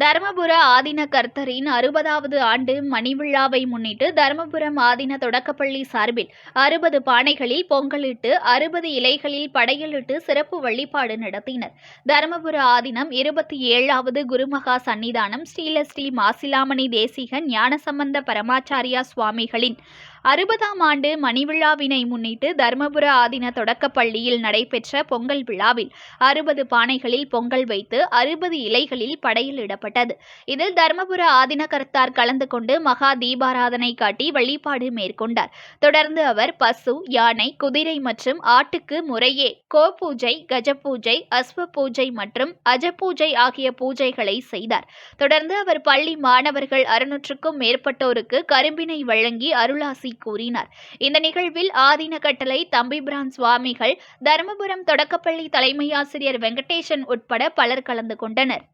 தருமபுர ஆதீன கர்த்தரின் அறுபதாவது ஆண்டு மணிவிழாவை முன்னிட்டு தருமபுரம் ஆதீன தொடக்கப்பள்ளி சார்பில் அறுபது பானைகளில் பொங்கலிட்டு அறுபது இலைகளில் படையலிட்டு சிறப்பு வழிபாடு நடத்தினர். தருமபுர ஆதீனம் இருபத்தி ஏழாவது குருமகா சன்னிதானம் ஸ்ரீலஸ்ரீ மாசிலாமணி தேசிகன் ஞானசம்பந்த பரமாச்சாரியா சுவாமிகளின் அறுபதாம் ஆண்டு மணிவிழாவினை முன்னிட்டு தருமபுர ஆதீன தொடக்கப்பள்ளியில் நடைபெற்ற பொங்கல் விழாவில் அறுபது பானைகளில் பொங்கல் வைத்து அறுபது இலைகளில் படையலிடப்பட்டது இதில் தருமபுர ஆதீன கர்த்தார் கலந்து கொண்டு மகா தீபாராதனை காட்டி வழிபாடு மேற்கொண்டார். தொடர்ந்து அவர் பசு யானை குதிரை மற்றும் ஆட்டுக்கு முறையே கோ பூஜை கஜ பூஜை அஸ்வ பூஜை மற்றும் அஜ பூஜை ஆகிய பூஜைகளை செய்தார். தொடர்ந்து அவர் பள்ளி மாணவர்கள் அறுநூற்றுக்கும் மேற்பட்டோருக்கு கரும்பினை வழங்கி அருளாசி கூறினார். இந்த நிகழ்வில் ஆதீன கட்டளை தம்பிபிரான் சுவாமிகள் தருமபுரம் தொடக்கப்பள்ளி தலைமை ஆசிரியர் வெங்கடேசன் உட்பட பலர் கலந்து கொண்டனர்.